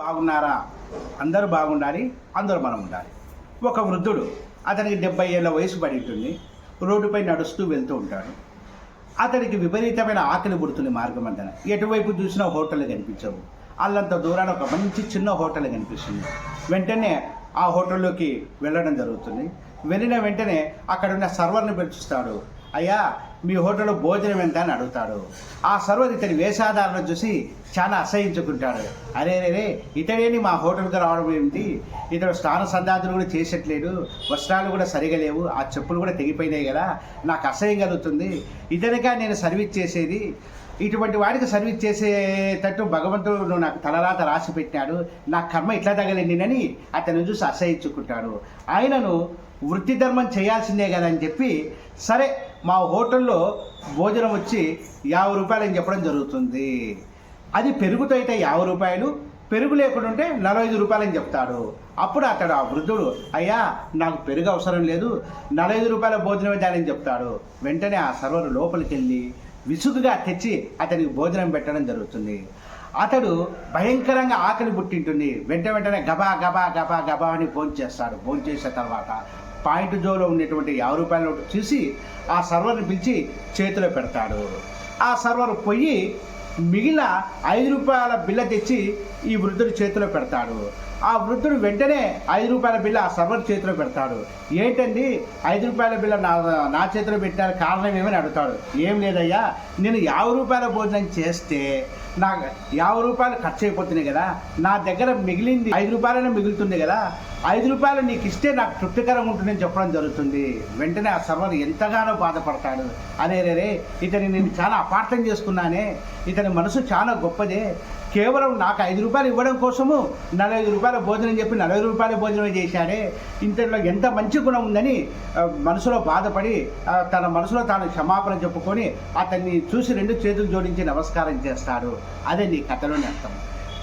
బాగున్నారా? అందరూ బాగుండాలి అందరూ మనం ఉండాలి. ఒక వృద్ధుడు అతనికి డెబ్బై ఏళ్ళ వయసు పడి ఉంటుంది. రోడ్డుపై నడుస్తూ వెళ్తూ ఉంటాడు. అతనికి విపరీతమైన ఆకలి పుడుతుంది మార్గం అంతన. ఎటువైపు చూసినా హోటల్ కనిపించవు. అల్లంత దూరాన ఒక మంచి చిన్న హోటల్ కనిపిస్తుంది. వెంటనే ఆ హోటల్లోకి వెళ్ళడం జరుగుతుంది. వెళ్ళిన వెంటనే అక్కడ ఉన్న సర్వర్ని పిలుచుస్తాడు అయ్యా మీ హోటల్లో భోజనం ఎంత అని అడుగుతాడు. ఆ సర్వర్ ఇతని వేషాధారణ చూసి చాలా అసహించుకుంటాడు. అరే రే ఇతడేని మా హోటల్కి రావడం ఏమిటి? ఇతడు స్నాన సందాతులు కూడా చేసట్లేదు వస్త్రాలు కూడా సరిగా లేవు. ఆ చెప్పులు కూడా తెగిపోయినాయి కదా. నాకు అసహ్యం కలుగుతుంది. ఇతనిగా నేను సర్వీస్ చేసేది. ఇటువంటి వాడికి సర్వీస్ చేసేటట్టు భగవంతుడు నాకు తలరాత రాసి పెట్టాడు నా కర్మ ఇట్లా తగలిందినని అతను చూసి అసహించుకుంటాడు. ఆయనను వృత్తి ధర్మం చేయాల్సిందే కదా అని చెప్పి సరే మా హోటల్లో భోజనం వచ్చి యాభై రూపాయలు అని చెప్పడం జరుగుతుంది. అది పెరుగుతో అయితే యాభై రూపాయలు పెరుగు లేకుండా ఉంటే నలభై ఐదు రూపాయలు అని చెప్తాడు. అప్పుడు అతడు ఆ వృద్ధుడు అయ్యా నాకు పెరుగు అవసరం లేదు నలభై ఐదు రూపాయల భోజనం ఇవ్వాలని చెప్తాడు. వెంటనే ఆ సర్వర్ లోపలికి వెళ్ళి విసుగుగా తెచ్చి అతనికి భోజనం పెట్టడం జరుగుతుంది. అతడు భయంకరంగా ఆకలి పుట్టింటుంది. వెంట వెంటనే గబా గబా గబా గబా అని ఫోన్ చేస్తాడు. ఫోన్ చేసిన తర్వాత పాయింట్ జోలో ఉండేటువంటి యాభై రూపాయల నోటు చూసి ఆ సర్వర్ని పిలిచి చేతిలో పెడతాడు. ఆ సర్వర్ పొయ్యి మిగిలిన ఐదు రూపాయల బిల్ల తెచ్చి ఈ వృద్ధుడి చేతిలో పెడతాడు. ఆ వృద్ధుడు వెంటనే ఐదు రూపాయల బిల్ల ఆ సర్వర్ చేతిలో పెడతాడు. ఏంటండి? ఐదు రూపాయల బిల్ల నా నా చేతిలో పెట్టారు కారణం ఏమని అడుగుతాడు? ఏం లేదయ్యా నేను యాభై రూపాయల భోజనం చేస్తే నా యాభై రూపాయలు ఖర్చు అయిపోతున్నాయి కదా. నా దగ్గర మిగిలింది ఐదు రూపాయలనే మిగులుతుంది కదా. ఐదు రూపాయలు నీకు ఇస్తే నాకు తృప్తికరంగా ఉంటుందని చెప్పడం జరుగుతుంది. వెంటనే ఆ సర్వర్ ఎంతగానో బాధపడతాడు. అరే రే రే ఇతని నేను చాలా అపార్థం చేసుకున్నానే. ఇతని మనసు చాలా గొప్పదే. కేవలం నాకు ఐదు రూపాయలు ఇవ్వడం కోసము నలభై రూపాయలు రూపాయల భోజనం చెప్పి నలభై రూపాయల భోజనం చేశాడే. ఇంతలో ఎంత మంచి గుణం ఉందని మనసులో బాధపడి తన మనసులో తాను క్షమాపణ చెప్పుకొని అతన్ని చూసి రెండు చేతులు జోడించి నమస్కారం చేస్తాడు. అదే నీ కథలోని అర్థం.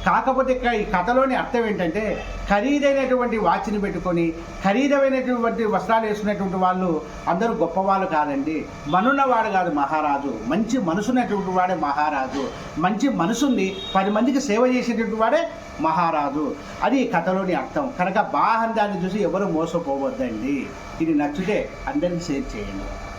కాకపోతే ఇక్కడ ఈ కథలోని అర్థం ఏంటంటే ఖరీదైనటువంటి వాచ్ని పెట్టుకొని ఖరీదైనటువంటి వస్త్రాలు వేసుకునేటువంటి వాళ్ళు అందరూ గొప్పవాళ్ళు కాదండి. మనున్నవాడు కాదు మహారాజు. మంచి మనసున్నటువంటి వాడే మహారాజు. మంచి మనసుని పది మందికి సేవ చేసేటువంటి వాడే మహారాజు. అది కథలోని అర్థం. కనుక బాహందాన్ని చూసి ఎవరు మోసపోవద్దండి. ఇది నచ్చితే అందరికీ షేర్ చేయండి.